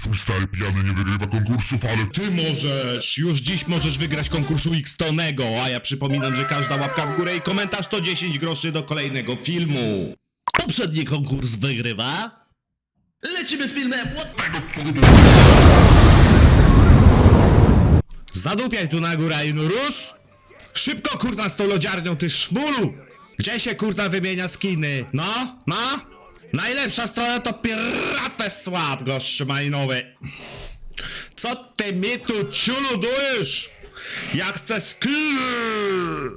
twój stary pijany nie wygrywa konkursów, ale Ty możesz! Już dziś możesz wygrać konkursu X-Tonego, a ja przypominam, że każda łapka w górę i komentarz to 10 groszy do kolejnego filmu. Poprzedni konkurs wygrywa. Lecimy z filmem. What? Zadupiaj tu na górę, Inurus! Szybko kurna z tą lodziarnią, ty szmulu! Gdzie się kurna wymienia skiny? No, no? Najlepsza strona to Piratę Słab, gość majnowy. Co ty mi tu ciuludujesz? Ja chcę skiny!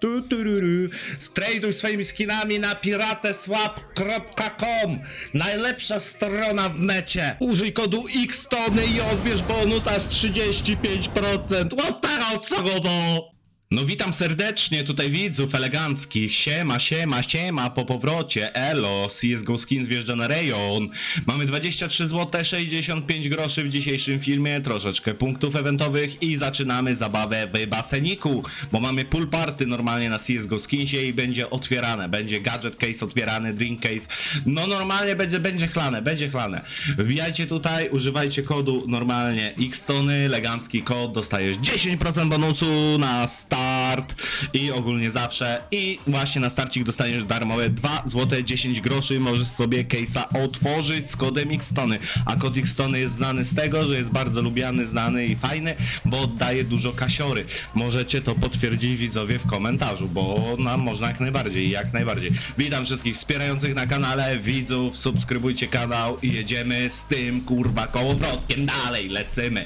Tu, tu, ru, ru. Strajduj swoimi skinami na pirateswap.com Najlepsza strona w necie Użyj kodu XTONY i odbierz bonus aż 35% What the hell, co go to? No witam serdecznie tutaj widzów eleganckich. Siema, siema, siema po powrocie. Elo, CSGO Skins wjeżdża na rejon. Mamy 23 zł 65 groszy w dzisiejszym filmie, troszeczkę punktów eventowych i zaczynamy zabawę w baseniku, bo mamy pool party normalnie na CSGO Skinsie i będzie otwierane. Będzie gadget case otwierany, drink case. No normalnie będzie, będzie chlane, będzie chlane. Wbijajcie tutaj, używajcie kodu normalnie Xtony, elegancki kod, dostajesz 10% bonusu na start i ogólnie zawsze i właśnie na starcik dostaniesz darmowe 2 zł 10 groszy, możesz sobie case'a otworzyć z kodem Xtony, a kod Xtony jest znany z tego, że jest bardzo lubiany, znany i fajny, bo oddaje dużo kasiory. Możecie to potwierdzić widzowie w komentarzu, bo nam można jak najbardziej, jak najbardziej. Witam wszystkich wspierających na kanale, widzów, subskrybujcie kanał i jedziemy z tym kurwa kołowrotkiem dalej, lecimy.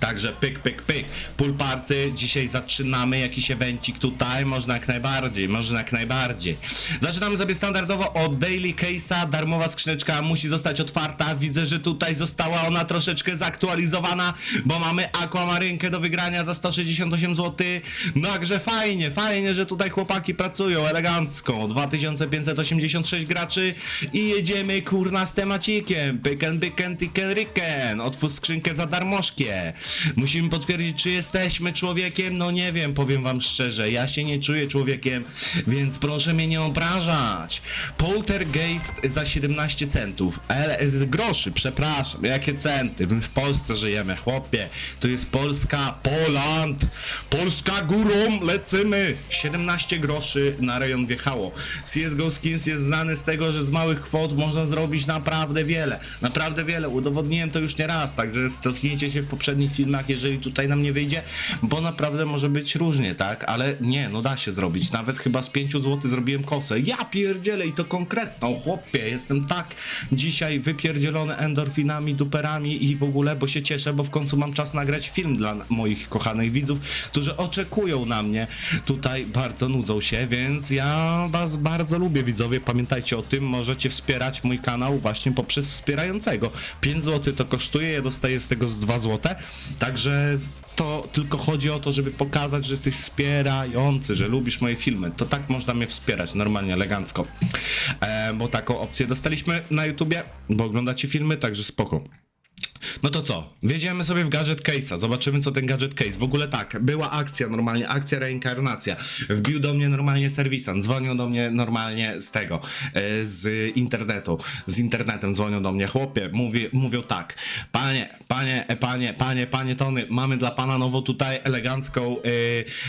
Także pyk, pyk, pyk. Pool party, dzisiaj zaczynamy jakiś evencik tutaj, można jak najbardziej, można jak najbardziej. Zaczynamy sobie standardowo od Daily Case'a, darmowa skrzyneczka musi zostać otwarta, widzę, że tutaj została ona troszeczkę zaktualizowana, bo mamy aquamarynkę do wygrania za 168 zł, no także fajnie, fajnie, że tutaj chłopaki pracują elegancko, 2586 graczy i jedziemy kurna z temacikiem, pyken, pyken, tiken, riken, otwórz skrzynkę za darmożkie, musimy potwierdzić, czy jesteśmy człowiekiem, no nie wiem, powiem wam szczerze, ja się nie czuję człowiekiem, więc proszę mnie nie obrażać. Poltergeist za 17 centów, ale z groszy, przepraszam, jakie centy, my w Polsce żyjemy, chłopie, to jest Polska, Poland, Polska górą, lecimy, 17 groszy na rejon wjechało. CSGO Skins jest znany z tego, że z małych kwot można zrobić naprawdę wiele, naprawdę wiele, udowodniłem to już nie raz, także cofnijcie się w poprzednich filmach, jeżeli tutaj nam nie wyjdzie, bo naprawdę może być różnie, tak, ale nie, no da się zrobić, nawet chyba z 5 zł zrobiłem kosę, ja pierdzielę i to konkretną, chłopie, jestem tak dzisiaj wypierdzielony endorfinami, duperami i w ogóle, bo się cieszę, bo w końcu mam czas nagrać film dla moich kochanych widzów, którzy oczekują na mnie, tutaj bardzo nudzą się, więc ja was bardzo lubię widzowie, pamiętajcie o tym, możecie wspierać mój kanał właśnie poprzez wspierającego, 5 zł to kosztuje, ja dostaję z tego z 2 zł, także to tylko chodzi o to, żeby pokazać, że jesteś wspierający, że lubisz moje filmy. To tak można mnie wspierać, normalnie, elegancko. E, bo taką opcję dostaliśmy na YouTubie, bo oglądacie filmy, także spoko. No to co? Wjedziemy sobie w gadget case'a, zobaczymy co ten gadget case. W ogóle tak, była akcja normalnie, akcja reinkarnacja. Wbił do mnie normalnie serwisant, dzwonił do mnie normalnie z tego, e, z internetu. Z internetem dzwonią do mnie chłopie, mówi, mówią tak. Panie, panie, e, panie, panie, panie Tony, mamy dla pana nową tutaj elegancką, e,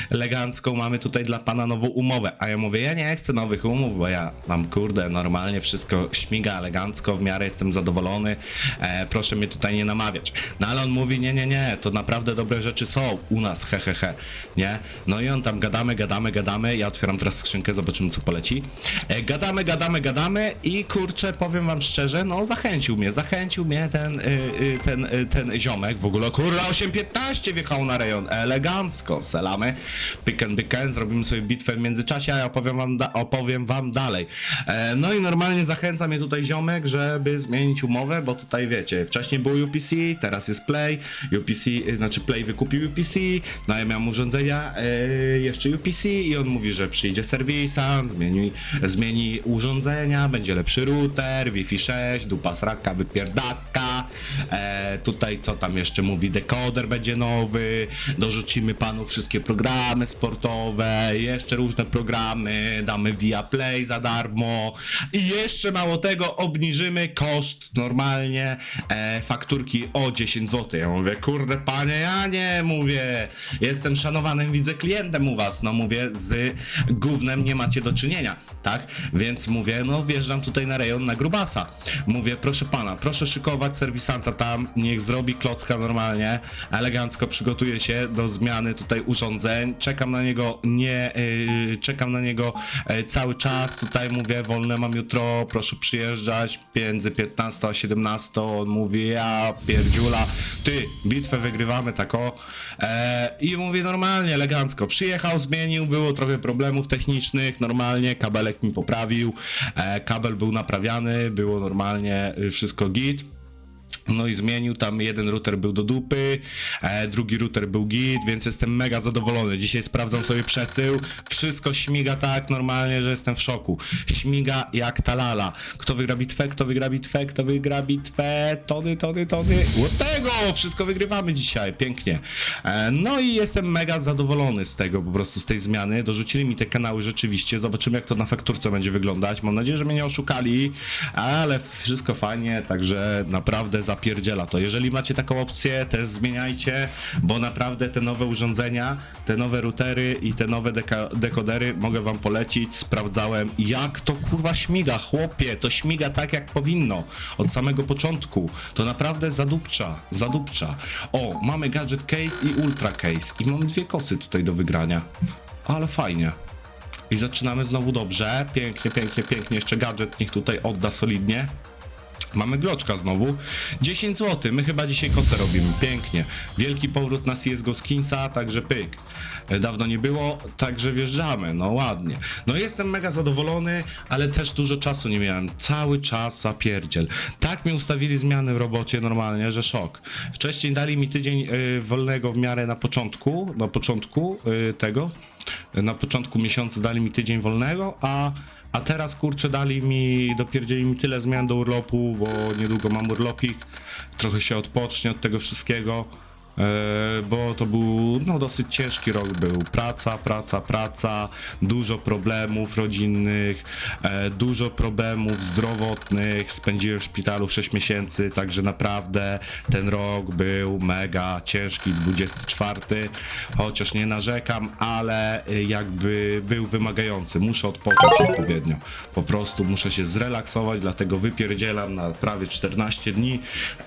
elegancką, mamy tutaj dla pana nową umowę. A ja mówię, ja nie chcę nowych umów, bo ja mam kurde, normalnie wszystko śmiga elegancko, w miarę jestem zadowolony. E, proszę mnie tutaj nie namawiać. No ale on mówi, nie, nie, nie, to naprawdę dobre rzeczy są u nas, he, he, he, nie? No i on tam gadamy, gadamy, gadamy, ja otwieram teraz skrzynkę, zobaczymy co poleci. E, gadamy, gadamy, gadamy i kurczę, powiem wam szczerze, no zachęcił mnie, zachęcił mnie ten, y, y, ten, y, ten ziomek, w ogóle kurwa 8.15 wjechał na rejon, elegancko, selamy, piken, piken, zrobimy sobie bitwę w międzyczasie, a ja opowiem wam, opowiem wam dalej. E, no i normalnie zachęca mnie tutaj ziomek, żeby zmienić umowę, bo tutaj wiecie, wcześniej było UPC, teraz jest Play, UPC, y, znaczy Play wykupił UPC, no ja miałem urządzenia e, jeszcze UPC i on mówi, że przyjdzie serwisant, zmieni, zmieni urządzenia, będzie lepszy router, Wi-Fi 6, dupa sraka, wypierdaka, E, tutaj co tam jeszcze mówi, dekoder będzie nowy, dorzucimy panu wszystkie programy sportowe, jeszcze różne programy, damy via play za darmo i jeszcze mało tego obniżymy koszt normalnie e, fakturki o 10 zł. Ja mówię, kurde panie, ja nie mówię, jestem szanowanym widzę klientem u was, no mówię, z gównem nie macie do czynienia, tak? Więc mówię, no wjeżdżam tutaj na rejon na grubasa. Mówię, proszę pana, proszę szykować serwisanta tam, niech zrobi klocka normalnie, elegancko przygotuje się do zmiany tutaj urządzeń, czekam na niego, nie, yy, czekam na niego e, cały czas, tutaj mówię, wolne mam jutro, proszę przyjeżdżać, między 15 a 17, on mówi, ja pierdziula, ty, bitwę wygrywamy tako, e, i mówię normalnie, elegancko, przyjechał, zmienił, było trochę problemów technicznych, normalnie, kabelek mi poprawił, e, kabel był naprawiany, było normalnie, y, wszystko git, no i zmienił tam jeden router był do dupy, e, drugi router był git, więc jestem mega zadowolony. Dzisiaj sprawdzam sobie przesył, wszystko śmiga tak normalnie, że jestem w szoku. Śmiga jak ta lala. Kto wygra bitwę, kto wygra bitwę, kto wygra bitwę, tony, tony, tony. Od tego wszystko wygrywamy dzisiaj, pięknie. E, no i jestem mega zadowolony z tego po prostu, z tej zmiany. Dorzucili mi te kanały rzeczywiście, zobaczymy jak to na fakturce będzie wyglądać. Mam nadzieję, że mnie nie oszukali, ale wszystko fajnie, także naprawdę zapierdziela to. Jeżeli macie taką opcję, też zmieniajcie, bo naprawdę te nowe urządzenia, te nowe routery i te nowe dekodery mogę wam polecić. Sprawdzałem, jak to kurwa śmiga, chłopie, to śmiga tak jak powinno od samego początku. To naprawdę zadupcza, zadupcza. O, mamy gadget case i ultra case i mam dwie kosy tutaj do wygrania. Ale fajnie. I zaczynamy znowu dobrze. Pięknie, pięknie, pięknie. Jeszcze gadżet niech tutaj odda solidnie. Mamy gloczka znowu. 10 zł. My chyba dzisiaj kosę robimy. Pięknie. Wielki powrót na CSGO Skinsa, także pyk. E, Dawno nie było, także wjeżdżamy. No ładnie. No jestem mega zadowolony, ale też dużo czasu nie miałem. Cały czas zapierdziel. Tak mi ustawili zmiany w robocie normalnie, że szok. Wcześniej dali mi tydzień y, wolnego w miarę na początku, na początku y, tego. Na początku miesiąca dali mi tydzień wolnego, a, a teraz kurczę dali mi, dopierdzieli mi tyle zmian do urlopu, bo niedługo mam urlopik, trochę się odpocznie od tego wszystkiego, bo to był no, dosyć ciężki rok był. Praca, praca, praca, dużo problemów rodzinnych, e, dużo problemów zdrowotnych, spędziłem w szpitalu 6 miesięcy, także naprawdę ten rok był mega ciężki, 24, chociaż nie narzekam, ale y, jakby był wymagający. Muszę odpocząć odpowiednio. Po prostu muszę się zrelaksować, dlatego wypierdzielam na prawie 14 dni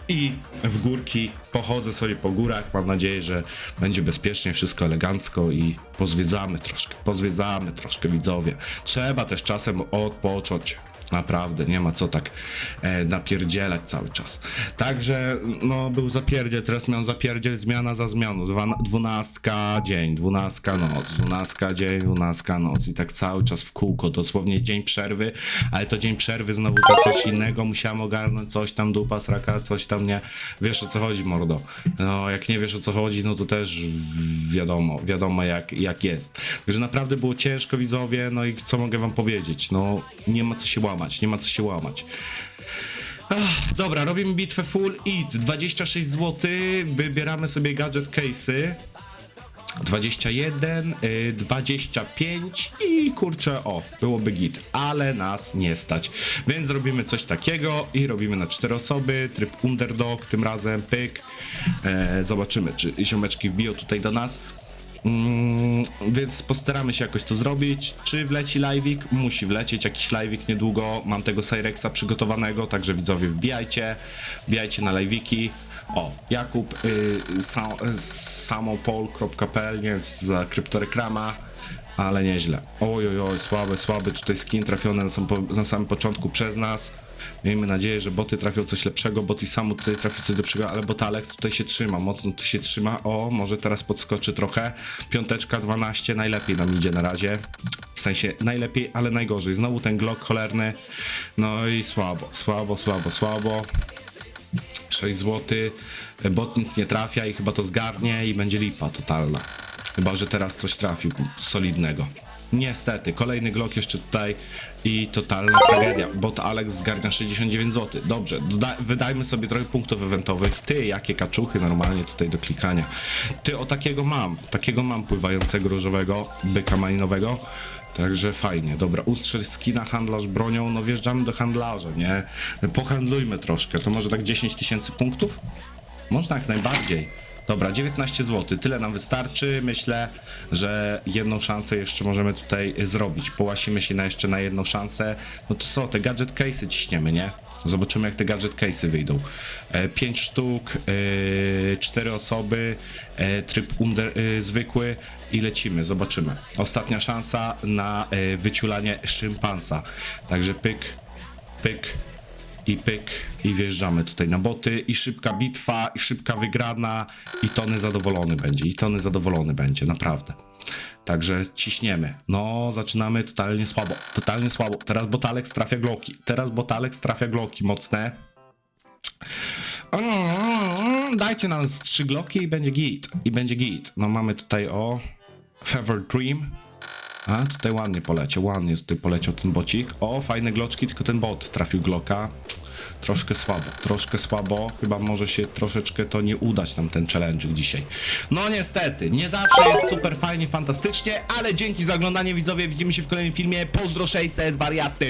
i w górki pochodzę sobie po górach. Mam nadzieję, że będzie bezpiecznie, wszystko elegancko i pozwiedzamy troszkę, pozwiedzamy troszkę widzowie. Trzeba też czasem odpocząć. Naprawdę, nie ma co tak e, napierdzielać cały czas. Także, no, był zapierdziel, teraz miałem zapierdziel, zmiana za zmianą. Dwa- Dwunastka dzień, dwunastka noc, dwunastka dzień, dwunastka noc. I tak cały czas w kółko, dosłownie dzień przerwy, ale to dzień przerwy znowu to coś innego, musiałem ogarnąć coś tam, dupa, sraka, coś tam, nie. Wiesz o co chodzi, mordo. No, jak nie wiesz o co chodzi, no to też wiadomo, wiadomo jak, jak jest. Także naprawdę było ciężko, widzowie, no i co mogę wam powiedzieć? No, nie ma co się łamać, nie ma co się łamać. Ach, dobra, robimy bitwę full it. 26 zł, wybieramy sobie gadget case'y. 21, y, 25 i kurczę, o, byłoby git, ale nas nie stać. Więc robimy coś takiego i robimy na 4 osoby, tryb underdog, tym razem pyk. E, zobaczymy, czy ziomeczki wbiją tutaj do nas. Mm, więc postaramy się jakoś to zrobić. Czy wleci live'ik? Musi wlecieć jakiś live'ik niedługo. Mam tego Cyrexa przygotowanego, także widzowie wbijajcie, wbijajcie na live'iki. O, Jakub, y, sa, y, samopol.pl, nie wiem co to za kryptoreklama, ale nieźle. Oj, oj, oj, słaby, słaby tutaj skin trafiony na, sam, na samym początku przez nas. Miejmy nadzieję, że boty trafią coś lepszego, boty samo tutaj trafi coś lepszego, ale bot Alex tutaj się trzyma, mocno tu się trzyma. O, może teraz podskoczy trochę. Piąteczka 12, najlepiej nam idzie na razie. W sensie najlepiej, ale najgorzej. Znowu ten Glock cholerny. No i słabo, słabo, słabo, słabo. 6 zł. Bot nic nie trafia i chyba to zgarnie i będzie lipa totalna. Chyba, że teraz coś trafił solidnego. Niestety, kolejny Glock jeszcze tutaj i totalna tragedia. Bot Alex zgarnia 69 zł. Dobrze, wydajmy sobie trochę punktów eventowych. Ty, jakie kaczuchy normalnie tutaj do klikania. Ty, o takiego mam, takiego mam pływającego różowego, byka malinowego. Także fajnie, dobra, ustrzel skina, handlarz bronią, no wjeżdżamy do handlarza, nie? Pohandlujmy troszkę, to może tak 10 tysięcy punktów? Można jak najbardziej. Dobra, 19 zł, tyle nam wystarczy. Myślę, że jedną szansę jeszcze możemy tutaj zrobić. Połasimy się na jeszcze na jedną szansę. No to co, te gadget case'y ciśniemy, nie? Zobaczymy jak te gadget case'y wyjdą. 5 sztuk, 4 osoby, e, tryb under, e, zwykły i lecimy, zobaczymy. Ostatnia szansa na e, wyciulanie szympansa. Także pyk, pyk, i pyk, i wjeżdżamy tutaj na boty, i szybka bitwa, i szybka wygrana, i Tony zadowolony będzie, i Tony zadowolony będzie, naprawdę. Także ciśniemy. No, zaczynamy totalnie słabo, totalnie słabo. Teraz Botalek trafia gloki, teraz Botalek trafia gloki mocne. Mm, Dajcie nam trzy gloki i będzie git, i będzie git. No mamy tutaj o Fever Dream, a tutaj ładnie poleciał, ładnie tutaj poleciał ten bocik. O, fajne gloczki, tylko ten bot trafił gloka. Troszkę słabo, troszkę słabo. Chyba może się troszeczkę to nie udać nam ten challenge dzisiaj. No niestety, nie zawsze jest super fajnie, fantastycznie, ale dzięki za oglądanie widzowie. Widzimy się w kolejnym filmie. Pozdro 600, wariaty!